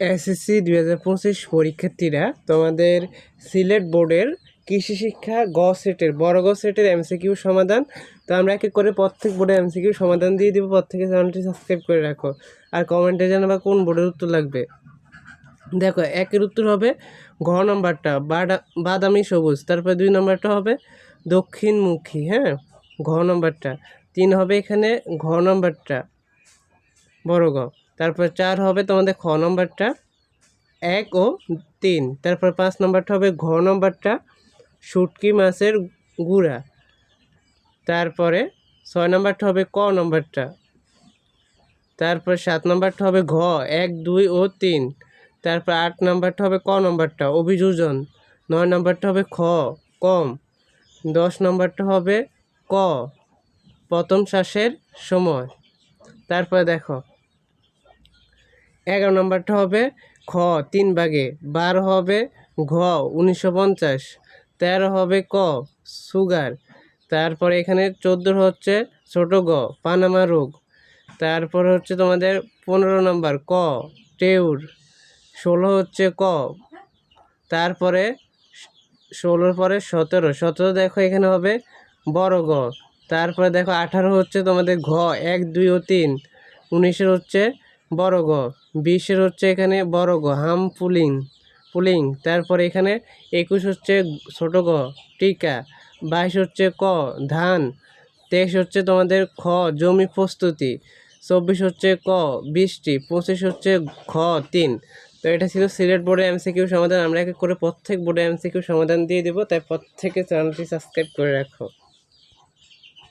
SSC দুই হাজার পঁচিশ পরীক্ষার্থীরা তোমাদের সিলেট বোর্ডের কৃষি শিক্ষা গ সেটের, বড় গ সেটের এমসিকিউ সমাধান। তো আমরা এক এক করে প্রত্যেক বোর্ডের এমসিকিউ সমাধান দিয়ে দিব। প্রত্যেকে চ্যানেলটি সাবস্ক্রাইব করে রাখো। আর কমেন্টে জানাবা কোন বোর্ডের উত্তর লাগবে। দেখো, একের উত্তর হবে ঘ নম্বরটা বাদামি সবুজ, তারপর দুই নম্বরটা হবে দক্ষিণমুখী হ্যাঁ? ঘ নম্বরটা। তিন হবে এখানে ঘ নম্বরটা, বড় গ। তারপর চার হবে তোমাদের খ নম্বরটা। এক ও তিন। তারপর পাঁচ নম্বরটা হবে ঘ নম্বরটা, শুটকি মাছের গুঁড়া। তারপরে ছয় নম্বরটা হবে ক নম্বরটা। তারপর সাত নম্বরটা হবে ঘ, এক, দুই ও তিন। তারপর আট নম্বরটা হবে ক নম্বরটা, অভিযোজন। নয় নম্বরটা হবে খ, কম। দশ নম্বরটা হবে ক, প্রথম শ্বাসের সময়। তারপরে দেখো এগারো নম্বরটা হবে খ, তিন ভাগে। বারো হবে ঘ, উনিশশো পঞ্চাশ। তেরো হবে ক, সুগার। তারপরে এখানে চোদ্দ হচ্ছে ছোট গ, পানামা রোগ। তারপর হচ্ছে তোমাদের পনেরো নম্বর, ক, টেউর। ষোলো হচ্ছে ক। তারপরে ষোলোর পরে সতেরো। সতেরো দেখো এখানে হবে বড় গ। তারপরে দেখো আঠারো হচ্ছে তোমাদের ঘ, এক, দুই ও তিন। উনিশের হচ্ছে বড় গ। বিশের হচ্ছে এখানে বড় গ। হাম পুলিং। পুলিং। তারপরে এখানে একুশ হচ্ছে ছোট গ। টিকা। বাইশ হচ্ছে ক। ধান। তেইশ হচ্ছে তোমাদের খ। জমি প্রস্তুতি। চব্বিশ হচ্ছে ক। বৃষ্টি। পঁচিশ হচ্ছে খ তিন। তো এটা ছিল সিলেট বোর্ডের এমসিকিউ সমাধান। আমরা এক করে প্রত্যেক বোর্ডের এমসিকিউ সমাধান দিয়ে দেবো। তাই প্রত্যেকে চ্যানেলটি সাবস্ক্রাইব করে রাখো।